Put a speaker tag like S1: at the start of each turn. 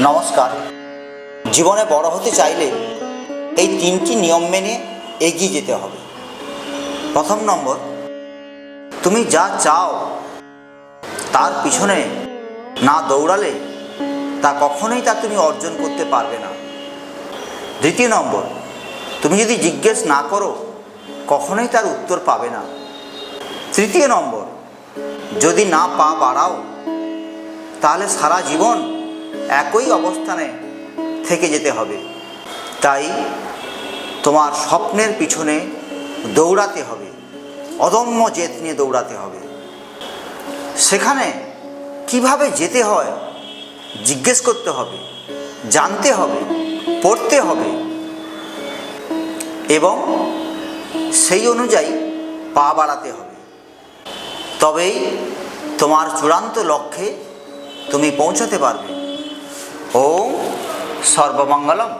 S1: নমস্কার। জীবনে বড় হতে চাইলে এই তিনটি নিয়ম মেনে এগিয়ে যেতে হবে। প্রথম নম্বর, তুমি যা চাও তার পিছনে না দৌড়ালে তা কখনোই তা তুমি অর্জন করতে পারবে না। দ্বিতীয় নম্বর, তুমি যদি জিজ্ঞেস না করো, কখনোই তার উত্তর পাবে না। তৃতীয় নম্বর, যদি না পা বাড়াও, তাহলে সারা জীবন একই অবস্থানে থেকে যেতে হবে। তাই তোমার স্বপ্নের পিছনে দৌড়াতে হবে। অদম্য জেদ নিয়ে দৌড়াতে হবে। সেখানে কীভাবে যেতে হয় জিজ্ঞেস করতে হবে, জানতে হবে, পড়তে হবে এবং সেই অনুযায়ী পা বাড়াতে হবে। তবেই তোমার চূড়ান্ত লক্ষ্যে তুমি পৌঁছাতে পারবে। ওম সর্বমঙ্গলম।